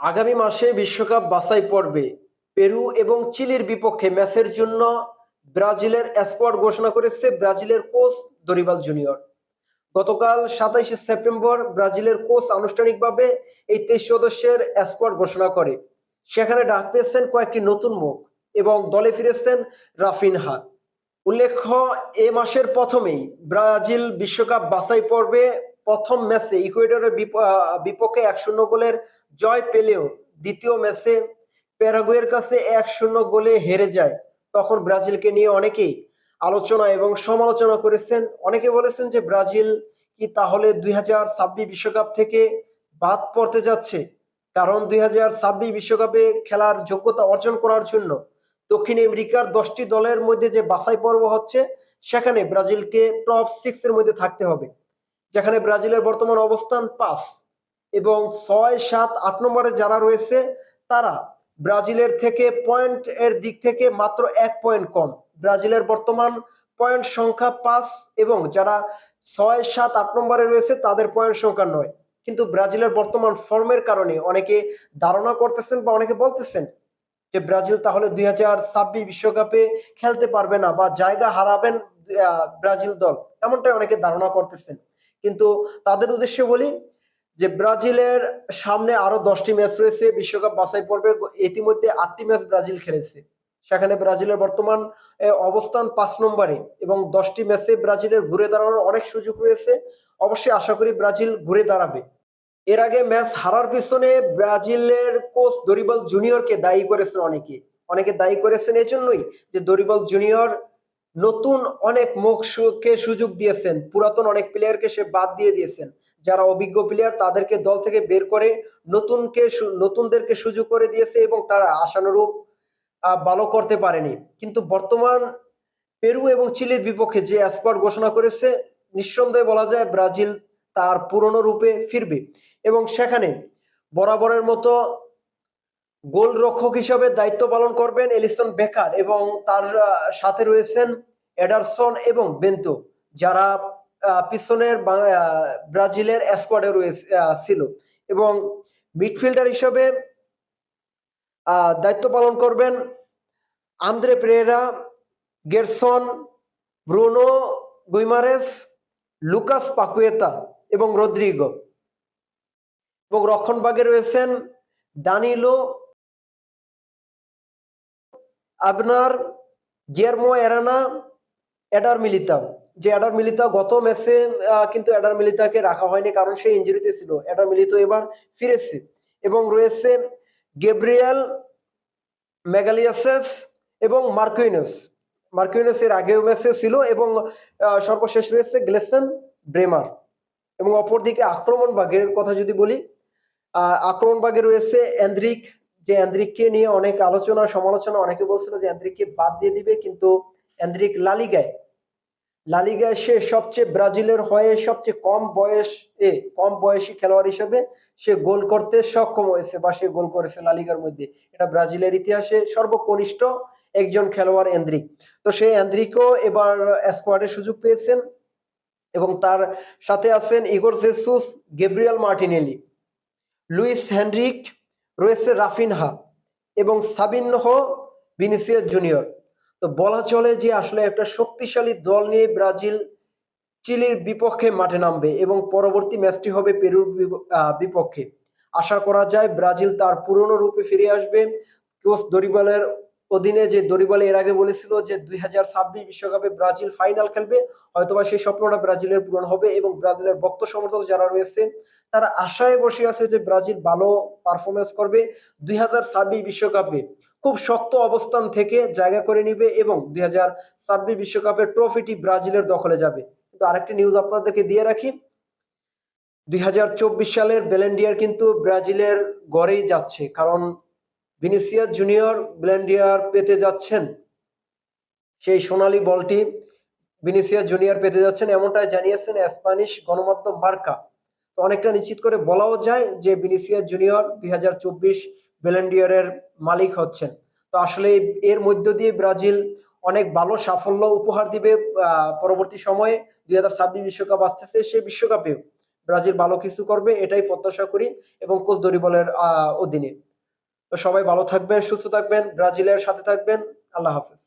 আগামী মাসে বিশ্বকাপ বাছাই পর্বে পেরু এবং চিলির বিপক্ষে ম্যাচের জন্য ব্রাজিলের স্কোয়াড ঘোষণা করেছে ব্রাজিলের কোচ দরিবাল জুনিয়র। গতকাল সাতাইশে সেপ্টেম্বর ব্রাজিলের কোচ আনুষ্ঠানিকভাবে এই তেইশ সদস্যের স্কোয়াড ঘোষণা করে। সেখানে ডাক পেয়েছেন কয়েকটি নতুন মুখ এবং দলে ফিরেছেন রাফিনহা। উল্লেখ্য, এ মাসের প্রথমেই ব্রাজিল বিশ্বকাপ বাছাই পর্বে প্রথম ম্যাচে ইকুয়েডরের বিপক্ষে এক শূন্য গোলের জয় পেলেও দ্বিতীয় ম্যাচে প্যারাগুয়ের কাছে এক শূন্য গোলে হেরে যায়। তখন ব্রাজিলকে নিয়ে অনেকেই আলোচনা এবং সমালোচনা করেছেন। অনেকে বলেছেন যে ব্রাজিল কি তাহলে দুই বিশ্বকাপ থেকে বাদ পড়তে যাচ্ছে? কারণ দুই বিশ্বকাপে খেলার যোগ্যতা অর্জন করার জন্য দক্ষিণ আমেরিকার দশটি দলের মধ্যে যে বাছাই পর্ব হচ্ছে, সেখানে ব্রাজিলকে টপ সিক্স এর মধ্যে থাকতে হবে। যেখানে ব্রাজিলের বর্তমান অবস্থান পাঁচ। এবং ছয় সাত আট নম্বরে যারা রয়েছে, তারা ব্রাজিলের থেকে পয়েন্ট এর দিক থেকে মাত্র এক পয়েন্ট কম। ব্রাজিলের বর্তমান পয়েন্ট সংখ্যা পাঁচ এবং যারা ছয় সাত আট নম্বরে রয়েছে, তাদের পয়েন্ট সংখ্যা নয়। কিন্তু ব্রাজিলের বর্তমান ফর্মের কারণে অনেকে ধারণা করতেছেন বা অনেকে বলতেছেন যে ব্রাজিল তাহলে দুই হাজার ছাব্বিশ বিশ্বকাপে খেলতে পারবে না বা জায়গা হারাবেন ব্রাজিল দল। এমনটাই অনেকে ধারণা করতেছেন। কিন্তু তাদের উদ্দেশ্য বলি যে ব্রাজিলের সামনে আরও দশটি ম্যাচ রয়েছে, বিশ্বকাপ বাছাই পর্বে ইতিমধ্যে আটটি ম্যাচ ব্রাজিল খেলেছে। সেখানে ব্রাজিলের বর্তমান অবস্থান পাঁচ নম্বরে এবং দশটি ম্যাচে ব্রাজিলের ঘুরে দাঁড়ানোর অনেক সুযোগ রয়েছে। অবশ্যই আশা করি ব্রাজিল ঘুরে দাঁড়াবে। এর আগে ম্যাচ হারার পিছনে ব্রাজিলের কোচ দরিবাল জুনিয়রকে দায়ী করেছেন অনেকে। অনেকে দায়ী করেছেন এজন্যই যে দরিবল জুনিয়র নতুন অনেক মুখকে সুযোগ দিয়েছেন। পুরাতন অনেক প্লেয়ারকে সে বাদ দিয়ে দিয়েছেন। যারা অভিজ্ঞ প্লেয়ার তাদেরকে দল থেকে বের করে নতুনকে নতুনদেরকে সুযোগ করে দিয়েছে এবং তারা আশানুরূপ ভালো করতে পারেনি। কিন্তু বর্তমান পেরু এবং চিলির বিপক্ষে যে স্কোয়াড ঘোষণা করেছে, নিঃসন্দেহে বলা যায় ব্রাজিল তার পুরনো রূপে ফিরবে। এবং সেখানে বরাবরের মতো গোলরক্ষক হিসাবে দায়িত্ব পালন করবেন এলিসন বেকার এবং তার সাথে রয়েছেন এডারসন এবং বেন্তো, যারা পিছনের ব্রাজিলের স্কোয়াডে রয়েছে ছিল। এবং মিডফিল্ডার হিসাবে দায়িত্ব পালন করবেন Andre Pereira, Gerson, Bruno Guimaraes, Lucas Paqueta এবং রদ্রিগো। এবং রক্ষণভাগে রয়েছেন Danilo Abner Guilherme Arana Eder Militao, যে অ্যাডার মিলিতা গত ম্যাচে কিন্তু এডার মিলিতাকে রাখা হয়নি কারণ সে ইঞ্জুরিতে ছিল। অ্যাডার মিলিত এবার ফিরেছে এবং রয়েছে গেব্রিয়াল মেগালিয়াসেস এবং মার্কুইনাস। মার্কুইনাস এর আগেও ম্যাচে ছিল এবং সর্বশেষ রয়েছে গ্লেসন ব্রেমার। এবং অপরদিকে আক্রমণ ভাগের কথা যদি বলি আক্রমণ ভাগে রয়েছে অ্যান্দ্রিক যে অ্যান্দ্রিককে নিয়ে অনেক আলোচনা, সমালোচনা, অনেকে বলছিল যে অ্যান্দ্রিককে বাদ দিয়ে দিবে, কিন্তু অ্যান্দ্রিক লালিগায়। লালিগায় সে সবচেয়ে ব্রাজিলের হয়ে সবচেয়ে কম বয়স, এ কম বয়সী খেলোয়াড় হিসেবে সে গোল করতে সক্ষম হয়েছে বা সে গোল করেছে লালিগার মধ্যে। এটা ব্রাজিলের ইতিহাসে সর্বকনিষ্ঠ একজন খেলোয়াড় এন্দ্রিক। তো সেই এন্দ্রিকও এবার স্কোয়াডে সুযোগ পেয়েছেন এবং তার সাথে আছেন Igor Jesus, Gabriel Martinelli, Luiz Henrique, রয়েছে রাফিনহা এবং সাবিনহ ভিনিসিয়াস জুনিয়র। তো বলা চলে যে আসলে একটা শক্তিশালী দল নিয়ে ব্রাজিল চিলির বিপক্ষে মাঠে নামবে এবং পরবর্তী ম্যাচটি হবে পেরুর বিপক্ষে। আশা করা যায় ব্রাজিল তার পুরনো রূপে ফিরে আসবে। কোচ দরিবালের অধীনে যে দরিবালে এর আগে বলেছিল যে দুই হাজার ছাব্বিশ বিশ্বকাপে ব্রাজিল ফাইনাল খেলবে, হয়তোবা সেই স্বপ্নটা ব্রাজিলের পূরণ হবে এবং ব্রাজিলের ভক্ত সমর্থক যারা রয়েছে, তারা আশায় বসে আছে যে ব্রাজিল ভালো পারফরমেন্স করবে দুই হাজার ছাব্বিশ বিশ্বকাপে। খুব শক্ত অবস্থান থেকে জায়গা করে নিবে এবং দুই হাজার ছাব্বিশ বিশ্বকাপের ট্রফিটি ব্রাজিলের দখলে যাবে। কিন্তু আরেকটি নিউজ আপনাদেরকে দিয়ে রাখি। দুই হাজার চব্বিশ সালের ব্যালেন্ডিয়ার কিন্তু ব্রাজিলের গড়েই যাচ্ছে, কারণ ভিনিসিয়াস জুনিয়র ব্লেন্ডিয়ার পেতে যাচ্ছেন। সেই সোনালী বলটি ভিনিসিয়াস জুনিয়র পেতে যাচ্ছেন, এমনটাই জানিয়েছেন স্প্যানিশ গণমাধ্যম মার্কা। তো অনেকটা নিশ্চিত করে বলাও যায় যে ভিনিসিয়াস জুনিয়র দুই হাজার চব্বিশ বেলেন্ডিয়ারের মালিক হচ্ছেন। তো আসলে এর মধ্য দিয়ে ব্রাজিল অনেক ভালো সাফল্য উপহার দিবে পরবর্তী সময়ে দুই হাজার ছাব্বিশ বিশ্বকাপ আসতেছে, সেই বিশ্বকাপেও ব্রাজিল ভালো কিছু করবে, এটাই প্রত্যাশা করি এবং কোচ দরিবলের অধীনে। তো সবাই ভালো থাকবেন, সুস্থ থাকবেন, ব্রাজিলের সাথে থাকবেন, আল্লাহ হাফেজ।